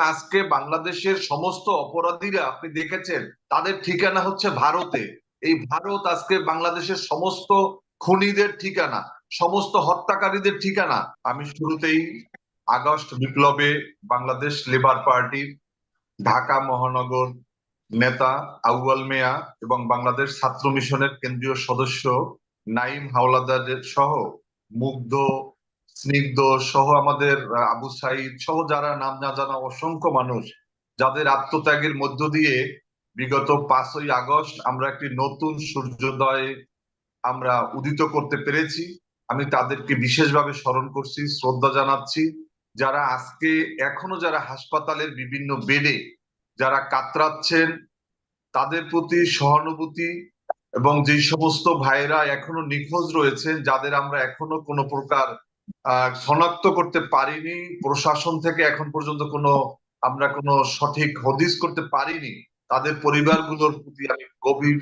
আজকে বাংলাদেশের সমস্ত অপরাধীরা আপনি দেখেছেন, তাদের ঠিকানা হচ্ছে ভারতে। এই ভারত আজকে বাংলাদেশের সমস্ত খুনিদের ঠিকানা, সমস্ত হত্যাকারীদের ঠিকানা। আমি শুরুতেই আগস্ট বিপ্লবে বাংলাদেশ লেবার পার্টির ঢাকা মহানগর নেতা আউয়াল মেয়া এবং বাংলাদেশ ছাত্র মিশনের কেন্দ্রীয় সদস্য নাইম হাওলাদারের সহ মুগ্ধ স্নিগ্ধ সহ আমাদের আবু সাইদ সহ যারা নাম না জানা অসংখ্য মানুষ, যাদের আত্মত্যাগের মধ্য দিয়ে বিগত পাঁচই আগস্ট আমরা একটি নতুন সূর্যোদয় আমরা উদিত করতে পেরেছি। আমি তাদেরকে বিশেষভাবে স্মরণ করছি, শ্রদ্ধা জানাচ্ছি। যারা আজকে, এখনও যারা হাসপাতালের বিভিন্ন বেডে যারা কাতরাচ্ছেন, তাদের প্রতি সহানুভূতি এবং যে সমস্ত ভাইরা এখনও নিখোঁজ রয়েছেন, যাদের আমরা এখনও কোনো প্রকার শনাক্ত করতে পারিনি। প্রশাসন থেকে এখন পর্যন্ত কোনো আমরা কোনো সঠিক হদিস করতে পারিনি। তাদের পরিবারগুলোর প্রতি আমি গভীর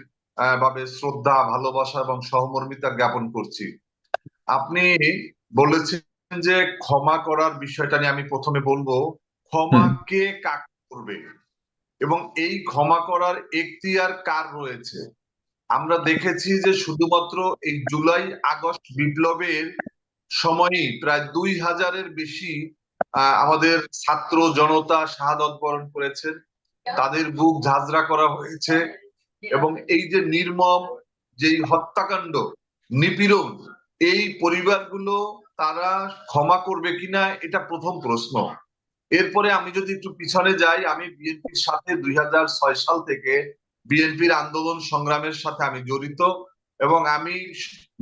ভাবে শ্রদ্ধা ভালোবাসা এবং সহমর্মিতা জ্ঞাপন করছি। আপনি বলেছেন যে ক্ষমা করার বিষয়টা নিয়ে আমি প্রথমে বলব ক্ষমা কে কাকে করবে? এবং এই ক্ষমা করার এখতিয়ার কার রয়েছে? আমরা দেখেছি যে শুধুমাত্র এই জুলাই আগস্ট বিপ্লবের সময়ই প্রায় দুই হাজারের বেশি আমাদের ছাত্র জনতা শাহাদত বরণ করেছেন। তাদের বুক ঝাঁঝরা করা হয়েছে এবং এই যে নির্মম যেই হত্যাকাণ্ড, নিপীড়ন, এই পরিবারগুলো তারা ক্ষমা করবে কিনা, এটা প্রথম প্রশ্ন। এরপরে আমি যদি একটু পিছনে যাই, আমি বিএনপির সাথে দুই হাজার ছয় সাল থেকে বিএনপির আন্দোলন সংগ্রামের সাথে আমি জড়িত এবং আমি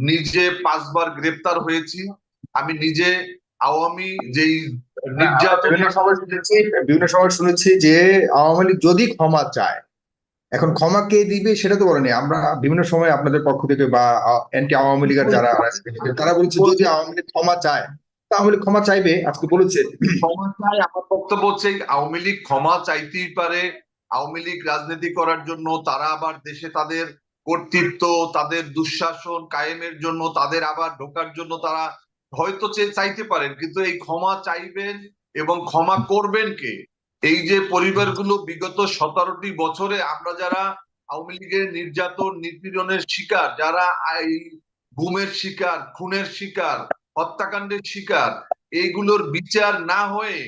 নিজে পাঁচবার গ্রেপ্তার হয়েছি। আমি নিজে আওয়ামী যেই নির্যাতন বিভিন্ন সময় শুনেছি বিভিন্ন সময় শুনেছি যে আওয়ামী লীগ যদি ক্ষমা চায় এখন ক্ষমা কে দিবে সেটা তো বলেনি। আমরা বিভিন্ন সময় আপনাদের পক্ষ থেকে বা অ্যান্টি আওয়ামী লীগের যারা তারা বলছে যদি আওয়ামী লীগ ক্ষমা চায় তা আওয়ামী লীগ ক্ষমা চাইবে আজকে বলেছে। ক্ষমা চাই আমার বক্তব্য হচ্ছে আওয়ামী লীগ ক্ষমা চাইতেই পারে আওয়ামী লীগ রাজনীতি করার জন্য তারা আবার দেশে তাদের কর্তৃত্ব তাদের দুঃশাসন কায়েমের জন্য তাদের আবার ঢোকার জন্য তারা হয়তো চাইতে পারেন, কিন্তু এই ক্ষমা চাইবেন এবং ক্ষমা করবেন কে? এই যে পরিবারগুলো বিগত সতেরোটি বছরে আমরা যারা আওয়ামী লীগের নির্যাতন, নিপীড়নের শিকার, যারা এই গুমের শিকার, খুনের শিকার, হত্যাকাণ্ডের শিকার, এইগুলোর বিচার না হয়ে,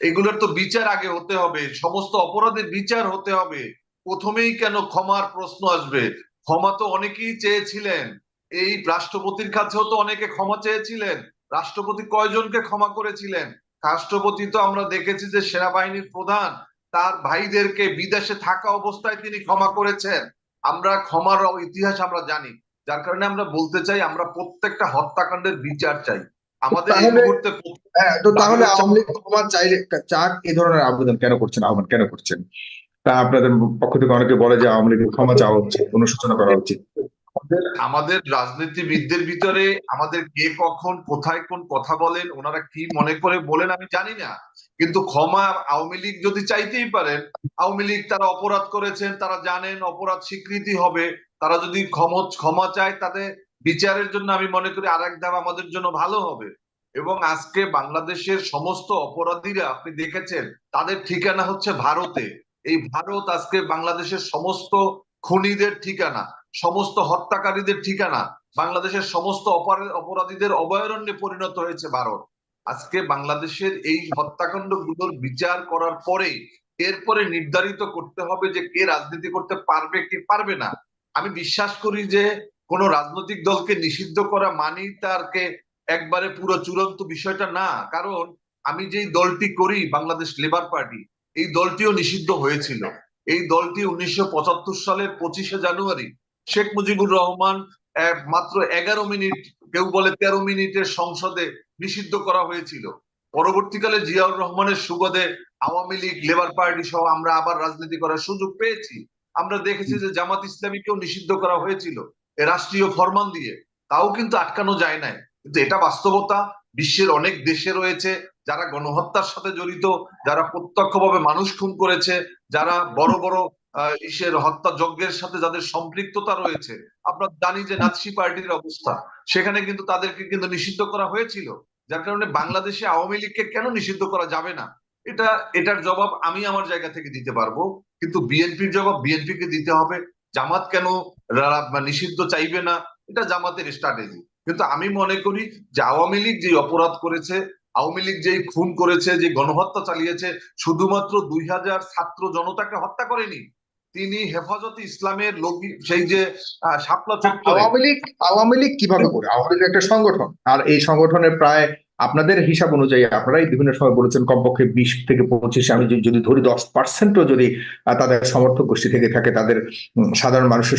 এগুলোর তো বিচার আগে হতে হবে, সমস্ত অপরাধের বিচার হতে হবে। প্রথমেই কেন ক্ষমার প্রশ্ন আসবে? ক্ষমা তো অনেকেই চেয়েছিলেন। এই রাষ্ট্রপতির কাছেও তো অনেকে ক্ষমা চেয়েছিলেন। রাষ্ট্রপতি কয়জনকে ক্ষমা করেছিলেন? রাষ্ট্রপতি তো আমরা দেখেছি যে সেনাবাহিনীর প্রধান তার ভাইদেরকে বিদেশে থাকা অবস্থায় তিনি ক্ষমা করেছেন। আমরা ক্ষমার ইতিহাস আমরা জানি। যার কারণে আমরা বলতে চাই আমরা প্রত্যেকটা হত্যাকাণ্ডের বিচার চাই। আমাদের এই মুহূর্তে হ্যাঁ তো তাহলে আওয়ামী লীগ ক্ষমা চাইলে চাক এই ধরনের আবেদন কেন করছেন আহ্বান কেন করছেন? তা আপনাদের পক্ষ থেকে অনেকে বলে যে আওয়ামী লীগের ক্ষমা চাওয়া উচিত অনুশোচনা করা উচিত। আমাদের আমাদের রাজনীতিবিদদের ভিতরে আমাদের কে কখন, কোথায় কোন কথা বলেন, ওনারা কি মনে করে বলেন আমি জানি না। কিন্তু ক্ষমা আওয়ামী লীগ যদি চাইতেই পারেন, আওয়ামী লীগ তারা অপরাধ করেছেন, তারা জানেন অপরাধ স্বীকৃতি হবে। তারা যদি ক্ষমা ক্ষমা চায়, তাদের বিচারের জন্য আমি মনে করি আর এক ধাপ আমাদের জন্য ভালো হবে। এবং আজকে বাংলাদেশের সমস্ত অপরাধীরা আপনি দেখেছেন, তাদের ঠিকানা হচ্ছে ভারতে। এই ভারত আজকে বাংলাদেশের সমস্ত খুনিদের ঠিকানা। সমস্ত হত্যাকারীদের ঠিকানা, বাংলাদেশের সমস্ত অপরা- অপরাধীদের অভয়ারণ্যে পরিণত হয়েছে ভারত। আজকে বাংলাদেশের এই হত্যাকাণ্ডগুলোর বিচার করার পরে এরপরে নির্ধারিত করতে হবে যে কে রাজনীতি করতে পারবে, কে পারবে না। আমি বিশ্বাস করি যে কোন রাজনৈতিক দলকে নিষিদ্ধ করা মানেই তারকে একবারে পুরো চূড়ান্ত বিষয়টা না। কারণ আমি যেই দলটি করি, বাংলাদেশ লেবার পার্টি, এই দলটিও নিষিদ্ধ হয়েছিল। এই দলটি উনিশশো পঁচাত্তর সালের পঁচিশে জানুয়ারি শেখ মুজিবুর রহমান মাত্র এগারো মিনিট, কেউ বলে তেরো মিনিটের সংসদে নিষিদ্ধ করা হয়েছিল। পরবর্তীকালে জিয়াউর রহমানের সুবাদে আওয়ামী লীগ, লেবার পার্টি সহ আমরা আবার রাজনীতি করার সুযোগ পেয়েছি। আমরা দেখেছি যে জামাত ইসলামীকেও নিষিদ্ধ করা হয়েছিল রাষ্ট্রীয় ফরমান দিয়ে। তাও কিন্তু আটকানো যায় নাই। কিন্তু এটা বাস্তবতা। বিশ্বের অনেক দেশে রয়েছে যারা গণহত্যার সাথে জড়িত, যারা প্রত্যক্ষভাবে মানুষ খুন করেছে, যারা বড় বড় ইসের হত্যা যজ্ঞের সাথে যাদের সম্পৃক্ততা রয়েছে, আমরা জানি যে নাৎসি পার্টির অবস্থা। সেখানে কিন্তু তাদেরকে কিন্তু নিষিদ্ধ করা হয়েছিল। যার কারণে বাংলাদেশে আওয়ামী লীগকে কেন নিষিদ্ধ করা যাবে না? এটা, এটার জবাব আমি আমার জায়গা থেকে দিতে পারব। কিন্তু বিএনপির জবাব বিএনপি কে দিতে হবে। জামাত কেন নিষিদ্ধ চাইবে না? এটা জামাতের স্ট্র্যাটেজি কিন্তু আমি মনে করি যে আওয়ামী লীগ যে অপরাধ করেছে, আওয়ামী লীগ যেই খুন করেছে, যে গণহত্যা চালিয়েছে, শুধুমাত্র দুই হাজার ছাত্র জনতাকে হত্যা করেনি। তিনি হেফাজতে ইসলামের লোক সেই যে শাপলা চত্বরে। আওয়ামী লীগ আওয়ামী লীগ কীভাবে করে? আওয়ামী লীগ একটা সংগঠন। আর এই সংগঠনের প্রায় আপনাদের হিসাব অনুযায়ী আপনারাই বিভিন্ন সময় বলেছেন কমপক্ষে বিশ থেকে পঁচিশ আমি যদি- ধরি দশ পার্সেন্টও যদি তাদের সমর্থক গোষ্ঠী থেকে থাকে তাদের সাধারণ মানুষের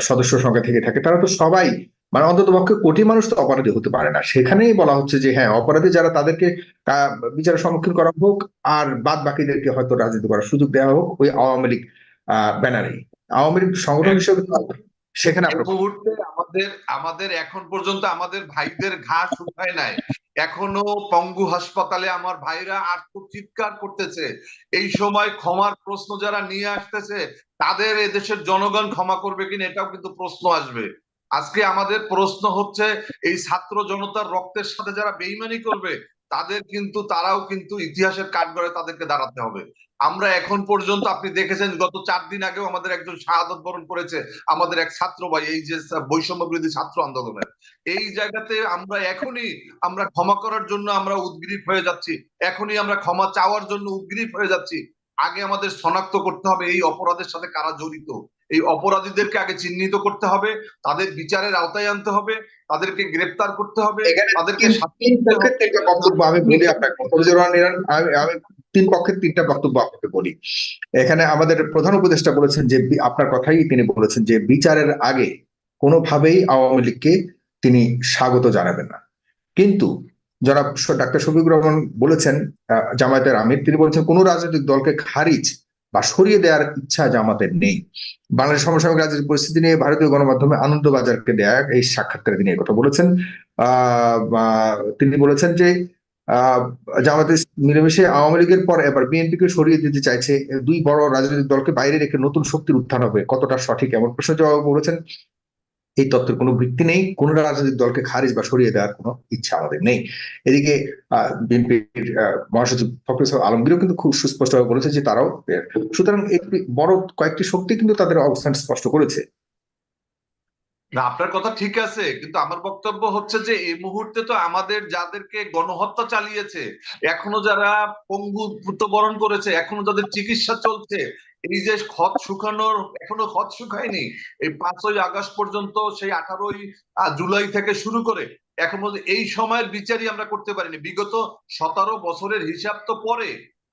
সদস্য সংখ্যা থেকে থাকে তারা তো সবাই মানে অন্তত পক্ষে কোটি মানুষ তো অপরাধী হতে পারে না। সেখানেই বলা হচ্ছে যে হ্যাঁ অপরাধী যারা তাদেরকে বিচারের সম্মুখীন করা হোক আর বাদ বাকিদেরকে হয়তো রাজনীতি করার সুযোগ দেওয়া হোক ওই আওয়ামী লীগ ব্যানারে। আওয়ামী লীগ সংগঠন হিসেবে সেখানে মুহূর্তে আমাদের আমাদের এখন পর্যন্ত আমাদের ভাইদের ঘা শুকায় নাই। এখনও পঙ্গু হাসপাতালে আমার ভাইরা আত্মচিৎকার করতেছে। এই সময় ক্ষমার প্রশ্ন যারা নিয়ে আসতেছে তাদের এদেশের জনগণ ক্ষমা করবে কিনা এটাও কিন্তু প্রশ্ন আসবে। আজকে আমাদের প্রশ্ন হচ্ছে এই ছাত্র জনতার রক্তের সাথে যারা বেইমানি করবে তাদের কিন্তু, তারাও কিন্তু ইতিহাসের কাঠগড়ে তাদেরকে দাঁড়াতে হবে। আমরা এখন পর্যন্ত, আপনি দেখেছেন, গত চার দিন আগেও আমাদের একজন শাহাদত বরণ করেছে, আমাদের এক ছাত্র ভাই এই যে বৈষম্য বিরোধী ছাত্র আন্দোলনের। এই জায়গাতে আমরা এখনই, আমরা ক্ষমা করার জন্য আমরা উদ্গ্রীব হয়ে যাচ্ছি। এখনই আমরা ক্ষমা চাওয়ার জন্য উদ্গ্রীব হয়ে যাচ্ছি। আগে আমাদের শনাক্ত করতে হবে, এই অপরাধের সাথে কারা জড়িত? এই অপরাধীদেরকে আগে চিহ্নিত করতে হবে তাদের বিচারের আওতায় আনতে হবে তাদেরকে গ্রেপ্তার করতে হবে তাদেরকে তিনটা বক্তব্য আমি বলি আপনাকে। আমি তিন পক্ষের তিনটা বক্তব্য আপনাকে বলি। এখানে আমাদের প্রধান উপদেষ্টা বলেছেন যে আপনার কথাই তিনি বলেছেন যে বিচারের আগে কোনোভাবেই আওয়ামী লীগকে তিনি স্বাগত জানাবেন না। কিন্তু যারা ডাক্তার শফিকুর রহমান বলেছেন জামায়াতের আমির তিনি বলেছেন কোন রাজনৈতিক দলকে খারিজ বা সরিয়ে দেওয়ার ইচ্ছা জামাতের নেই। বাংলাদেশ সমসাময়িক রাজনৈতিক পরিস্থিতি নিয়ে ভারতীয় গণমাধ্যমে আনন্দবাজারকে দেয়া এই সাক্ষাৎকারে তিনি কথা বলেছেন। তিনি বলেছেন যে জামাতে মিলেমিশে আওয়ামী লীগের পর এবার বিএনপিকে সরিয়ে দিতে চাইছে দুই বড় রাজনৈতিক দলকে বাইরে রেখে নতুন শক্তির উত্থান হবে। কতটা সঠিক এমন প্রশ্ন জবাব বলেছেন। এই তত্ত্বের কোনো ভিত্তি নেই, কোন রাজনৈতিক দলকে খারিজ বা সরিয়ে দেওয়ার কোনো ইচ্ছা আমাদের নেই। এদিকে বিএনপির মহাসচিব ফখরুল আলমগীরও কিন্তু খুব সুস্পষ্টভাবে বলেছে যে তারাও সুতরাং একটি বড় কয়েকটি শক্তি কিন্তু তাদের অবস্থান স্পষ্ট করেছে। না, আপনার কথা ঠিক আছে, কিন্তু আমার বক্তব্য হচ্ছে যে এই মুহূর্তে তো আমাদের যাদেরকে গণহত্যা চালিয়েছে, এখনও যারা পঙ্গুত্ব বরণ করেছে, এখনও যাদের চিকিৎসা চলছে, এই যে ক্ষত শুকানোর, এখনও ক্ষত শুকায়নি, এই পাঁচই আগস্ট পর্যন্ত সেই আঠারোই জুলাই থেকে শুরু করে, এখনও এই সময়ের বিচারই আমরা করতে পারিনি, বিগত সতেরো বছরের হিসাব তো পরে,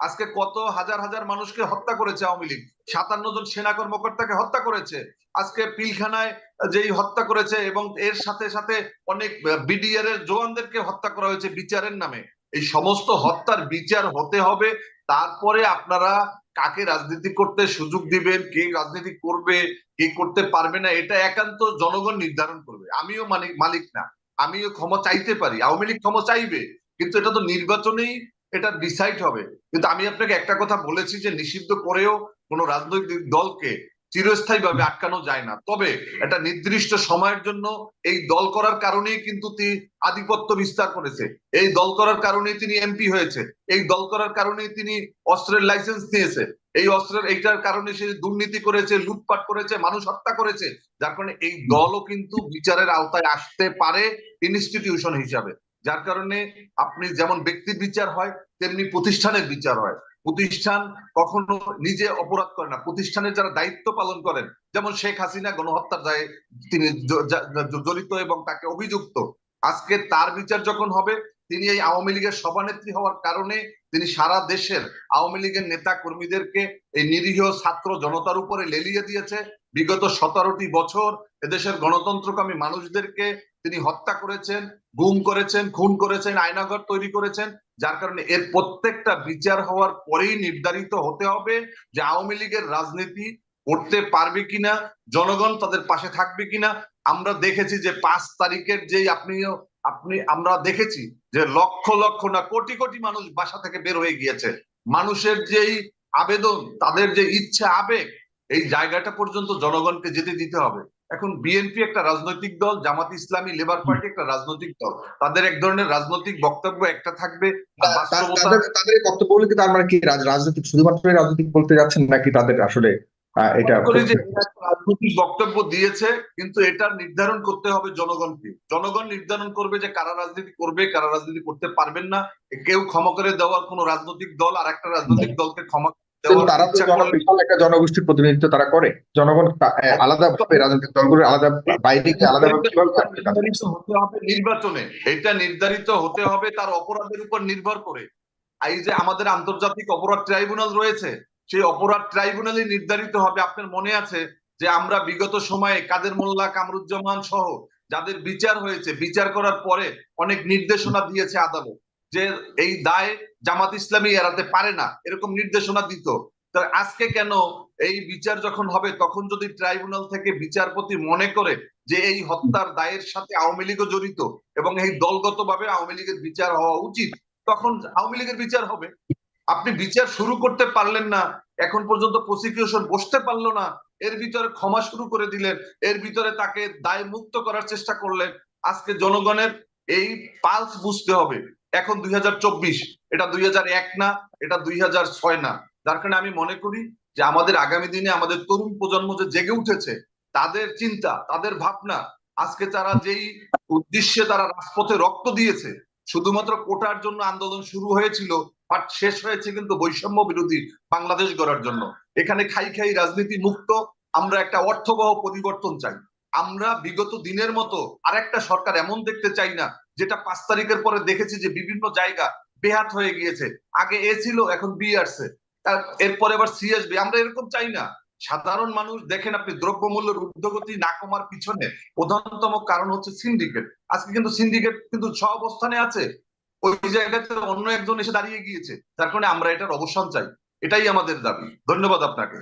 আজকে কত হাজার হাজার মানুষকে হত্যা করেছে আওয়ামী লীগ, সাতান্ন জন সেনা কর্মকর্তাকে হত্যা করেছে, আজকে পিলখানায় যেই হত্যা করেছে এবং এর সাথে সাথে অনেক বিডিআর এর জওয়ানদেরকে হত্যা করা হয়েছে বিচারের নামে। এই সমস্ত হত্যার বিচার হতে হবে, তারপরে আপনারা কাকে রাজনীতি করতে সুযোগ দিবেন, কে রাজনীতি করবে, কে করতে পারবে না, এটা একান্ত জনগণ নির্ধারণ করবে। আমিও মালিক মালিক না। আমিও ক্ষমা চাইতে পারি। আওয়ামী লীগ ক্ষমা চাইবে, কিন্তু এটা তো নির্বাচনেই এটা ডিসাইড হবে। কিন্তু আমি আপনাকে একটা কথা বলেছি যে নিষিদ্ধ করেও কোন রাজনৈতিক দলকে চিরস্থায়ীভাবে আটকানো যায় না। তবে একটা নির্দিষ্ট সময়ের জন্য এই দল করার কারণেই কিন্তু তিনি আধিপত্য বিস্তার করেছে। এই দল করার কারণে তিনি এমপি হয়েছে। এই দল করার কারণেই তিনি অস্ত্রের লাইসেন্স নিয়েছে। এই অস্ত্রের, এইটার কারণে সে দুর্নীতি করেছে, লুটপাট করেছে, মানুষ হত্যা করেছে। যার কারণে এই দলও কিন্তু বিচারের আওতায় আসতে পারে ইনস্টিটিউশন হিসাবে। যার কারণে আপনি যেমন ব্যক্তির বিচার হয়, তেমনি প্রতিষ্ঠানের বিচার হয়। প্রতিষ্ঠান কখনো নিজে অপরাধ করে না। প্রতিষ্ঠানের যারা দায়িত্ব পালন করেন, যেমন শেখ হাসিনা গণহত্যার দায়ে তিনি জড়িত এবং তাকে অভিযুক্ত। আজকে তার বিচার যখন হবে, তিনি এই আওয়ামী লীগের সভানেত্রী হওয়ার কারণে তিনি সারা দেশের আওয়ামী লীগের নেতা কর্মীদেরকে এই নিরীহ ছাত্র জনতার উপরে লেলিয়ে দিয়েছে। বিগত সতেরোটি বছর এদেশের গণতন্ত্রকামী মানুষদেরকে তিনি হত্যা করেছেন, গুম করেছেন, খুন করেছেন আয়নাঘর তৈরি করেছেন, যার কারণে এর প্রত্যেকটা বিচার হওয়ার পরেই নির্ধারিত হতে হবে যে আওয়ামী লীগের রাজনীতি করতে পারবে কিনা, জনগণ তাদের পাশে থাকবে কিনা। আমরা দেখেছি যে পাঁচ তারিখের যেই আপনিও, আপনি, আমরা দেখেছি যে লক্ষ লক্ষ না কোটি কোটি মানুষ বাসা থেকে বের হয়ে গিয়েছে। মানুষের যেই আবেদন, তাদের যে ইচ্ছা আবেগ এই জায়গাটা পর্যন্ত জনগণকে যেতে দিতে হবে। এখন বিএনপি একটা রাজনৈতিক দল জামাত ইসলামী লেবার পার্টি একটা রাজনৈতিক দল। তাদের এক ধরনের রাজনৈতিক বক্তব্য একটা থাকবে তাদের বক্তব্য বলে কি তার মানে কি রাজনৈতিক শুধুমাত্র রাজনৈতিক বলতে যাচ্ছেন নাকি তাদের আসলে এটা রাজনৈতিক বক্তব্য দিয়েছে কিন্তু এটা নির্ধারণ করতে হবে জনগণকে। জনগণ নির্ধারণ করবে যে কারা রাজনীতি করবে কারা রাজনীতি করতে পারবেন না। কেউ ক্ষমা করে দেওয়ার কোন রাজনৈতিক দল আর একটা রাজনৈতিক দলকে ক্ষমা তারা তো বিশাল একটা জনগোষ্ঠীর প্রতিনিধিত্ব তারা করে জনগণ আলাদা ভাবে রাজনৈতিক আলাদা বাইরে গিয়ে আলাদা ভাবে নির্বাচনে। এটা নির্ধারিত হতে হবে তার অপরাধের উপর নির্ভর করে। এই যে আমাদের আন্তর্জাতিক অপরাধ ট্রাইব্যুনাল রয়েছে সেই অপরাধ ট্রাইব্যুনালে নির্ধারিত হবে। আপনার মনে আছে যে আমরা বিগত সময়ে কাদের মোল্লা কামরুজ্জামান সহ যাদের বিচার হয়েছে বিচার করার পরে অনেক নির্দেশনা দিয়েছে আদালত যে এই দায় জামাত ইসলামী এড়াতে পারে না, এরকম নির্দেশনা দিত। আজকে কেন এই বিচার যখন হবে, তখন যদি ট্রাইব্যুনাল থেকে বিচারপতি মনে করে যে এই হত্যার দায়ের সাথে আওয়ামী লীগও জড়িত এবং এই দলগতভাবে আওয়ামী লীগের বিচার হওয়া উচিত, তখন আওয়ামী লীগের বিচার হবে। আপনি বিচার শুরু করতে পারলেন না, এখন পর্যন্ত প্রসিকিউশন বসতে পারল না, এর ভিতরে ক্ষমা শুরু করে দিলেন, এর ভিতরে তাকে দায় মুক্ত করার চেষ্টা করলেন। আজকে জনগণের এই পালস বুঝতে হবে। এখন দুই হাজার চব্বিশ, এটা দুই হাজার এক না, এটা দুই হাজার ছয় না। যার কারণে আমি মনে করি যে আমাদের আগামী দিনে আমাদের তরুণ প্রজন্ম যে জেগে উঠেছে, তাদের চিন্তা, তাদের ভাবনা, আজকে তারা যেই উদ্দেশ্যে তারা রাজপথে রক্ত দিয়েছে, শুধুমাত্র কোটার জন্য আন্দোলন শুরু হয়েছিল বাট শেষ হয়েছে কিন্তু বৈষম্য বিরোধী বাংলাদেশ গড়ার জন্য। এখানে খাই খাই রাজনীতি মুক্ত, আমরা একটা অর্থবহ পরিবর্তন চাই। আমরা বিগত দিনের মতো আরেকটা সরকার এমন দেখতে চাই না যেটা পাঁচ তারিখের পরে দেখেছি যে বিভিন্ন জায়গা বেহাত হয়ে গিয়েছে। আগে এ ছিল, এখন বি আসছে। তার, এরপরে আবার সি আসবে। আমরা এরকম চাই না। সাধারণ মানুষ, দেখেন আপনি দ্রব্যমূল্যের ঊর্ধ্বগতি না কমার পিছনে প্রধানতম কারণ হচ্ছে সিন্ডিকেট। আজকে কিন্তু সিন্ডিকেট কিন্তু ছ অবস্থানে আছে। ওই জায়গাতে অন্য একজন এসে দাঁড়িয়ে গিয়েছে। যার কারণে আমরা এটার অবসান চাই। এটাই আমাদের দাবি। ধন্যবাদ আপনাকে।